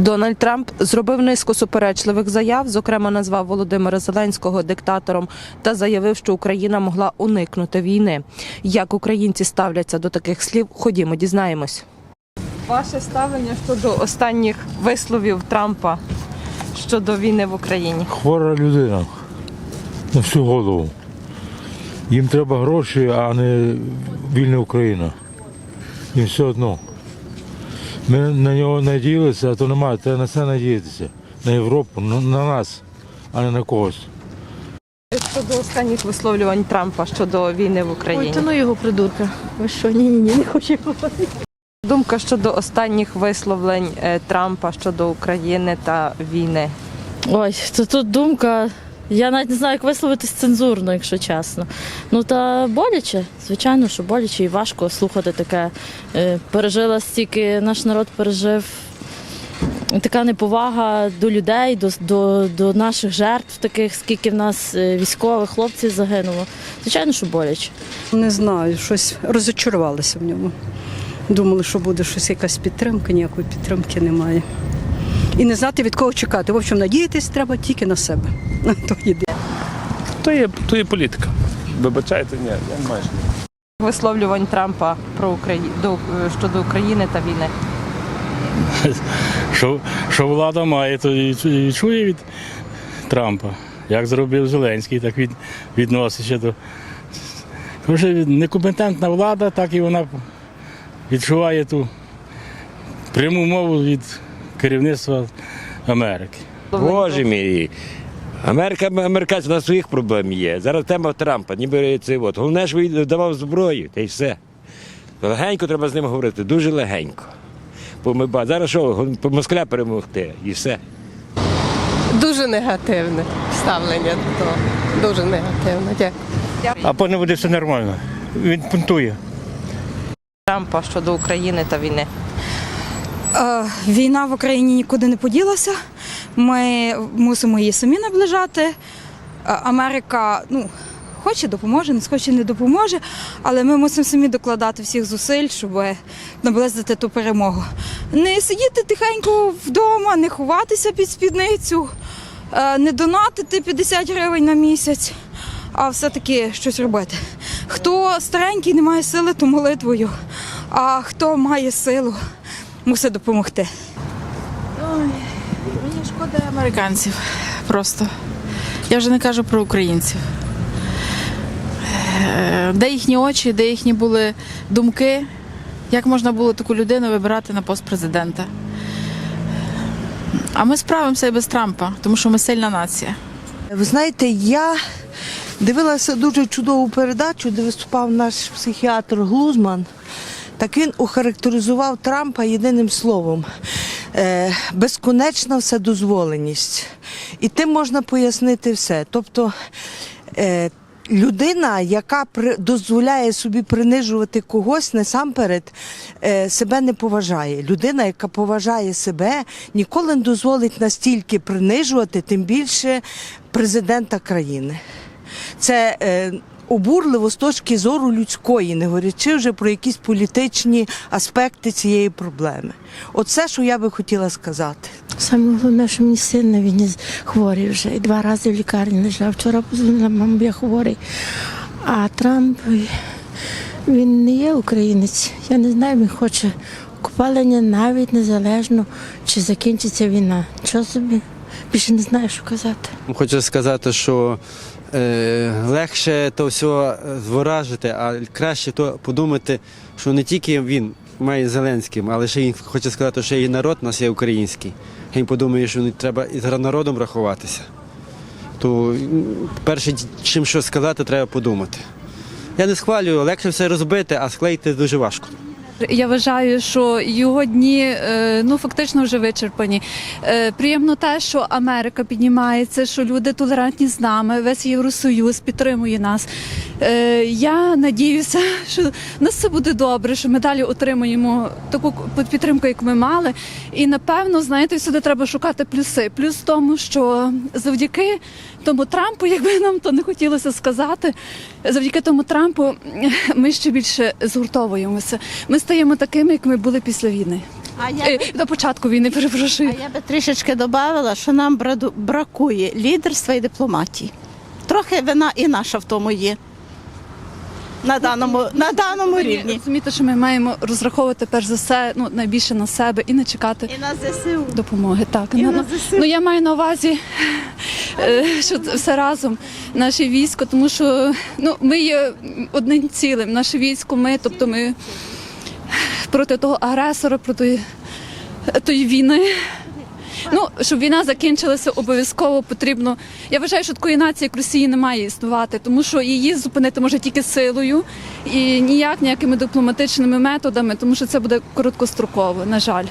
Дональд Трамп зробив низку суперечливих заяв, зокрема назвав Володимира Зеленського диктатором та заявив, що Україна могла уникнути війни. Як українці ставляться до таких слів, ходімо, дізнаємось. Ваше ставлення щодо останніх висловів Трампа щодо війни в Україні. Хвора людина на всю голову. Їм треба гроші, а не вільна Україна. Їм все одно. Ми на нього надіялися, а то немає. Треба на це надіятися. На Європу, на на нас, а не на когось. Щодо останніх висловлювань Трампа щодо війни в Ой, Україні. та ну його придурка. Ви що? Ні, ні, ні, не хочу говорити. Думка щодо останніх висловлень е, Трампа щодо України та війни. Ой, то тут думка. Я навіть не знаю, як висловитись цензурно, якщо чесно. Ну та боляче, звичайно, що боляче і важко слухати таке. Е, Пережила стільки, наш народ пережив. Така неповага до людей, до, до, до наших жертв, таких, скільки в нас е, військових хлопців загинуло. Звичайно, що боляче. Не знаю, щось розочарувалися в ньому. Думали, що буде щось якась підтримка, ніякої підтримки немає. І не знати від кого чекати. В общем, надіятись треба тільки на себе. То єдине. То є, то є політика. Вибачайте, ні, я не маю. Висловлювань Трампа про Украї... до... щодо України та війни. Що, що влада має, то і і чує від Трампа. Як зробив Зеленський, так від, відноситься до. Вже некомпетентна влада, так і вона відчуває ту пряму мову від керівництва Америки. Боже мій. Америка, американці на своїх проблем є. Зараз тема Трампа, ніби це от. Головне, що він давав зброю, та й все. Легенько треба з ним говорити, дуже легенько. Бо ми ба- зараз що, по москаля перемогти і все. Дуже негативне ставлення до того. Дуже негативне. Дякую. А потім буде все нормально. Він пунктує. Трампа щодо України та війни. Е, Війна в Україні нікуди не поділася. Ми мусимо її самі наближати. Е, Америка ну, хоче допоможе, не хоче не допоможе, але ми мусимо самі докладати всіх зусиль, щоб наблизити ту перемогу. Не сидіти тихенько вдома, не ховатися під спідницю, е, не донатити 50 гривень на місяць, а все-таки щось робити. Хто старенький не має сили, то молитвою, а хто має силу, мусить допомогти. Мені шкода американців просто. Я вже не кажу про українців. Е, Де їхні очі, де їхні були думки, як можна було таку людину вибирати на пост президента. А ми справимося і без Трампа, тому що ми сильна нація. Ви знаєте, я дивилася дуже чудову передачу, де виступав наш психіатр Глузман. Так він охарактеризував Трампа єдиним словом е, безконечна вседозволеність. І тим можна пояснити все. Тобто е, людина, яка дозволяє собі принижувати когось, насамперед е, себе не поважає. Людина, яка поважає себе, ніколи не дозволить настільки принижувати, тим більше президента країни. Це обурливо з точки зору людської, не говорячи вже про якісь політичні аспекти цієї проблеми. Оце, що я би хотіла сказати. Саме головне, що мені син на війні хворий вже. І два рази в лікарні лежав. Вчора позвонила, мама, я хворий. А Трамп, він не є українець. Я не знаю, він хоче купалення навіть незалежно, чи закінчиться війна. Що собі? Більше не знаю, що казати. Хочу сказати, що е, легше то все зворажити, а краще то подумати, що не тільки він має Зеленським, але ще він хоче сказати, що і народ у нас є український. Він подумає, що треба і з народом рахуватися. То перше, чим що сказати, треба подумати. Я не схвалюю, легше все розбити, а склеїти дуже важко. Я вважаю, що його дні е, ну фактично вже вичерпані. Е, Приємно те, що Америка піднімається, що люди толерантні з нами, весь Євросоюз підтримує нас. Е, Я надіюся, що нас все буде добре, що ми далі отримуємо таку підтримку, як ми мали. І напевно, знаєте, сюди треба шукати плюси. Плюс в тому, що завдяки тому Трампу, якби нам то не хотілося сказати, завдяки тому Трампу ми ще більше згуртовуємося. Ми стаємо такими, як ми були після війни. Е, до початку війни, перепрошую. Я би трішечки додала, що нам бракує лідерства і дипломатії. Трохи вина і наша в тому є. На даному, на даному рівні. Розумієте, що ми маємо розраховувати перш за все ну, найбільше на себе і не чекати І на ЗСУ. допомоги. Так, І на ну, ЗСУ. ну я маю на увазі, е, що все разом, наше військо, тому що ну, ми є одним цілим, наше військо, ми, тобто ми проти того агресора, проти тої війни. Ну, щоб війна закінчилася, обов'язково потрібно. Я вважаю, що такої нації, як Росії, не має існувати, тому що її зупинити може тільки силою і ніяк ніякими дипломатичними методами, тому що це буде короткостроково, на жаль.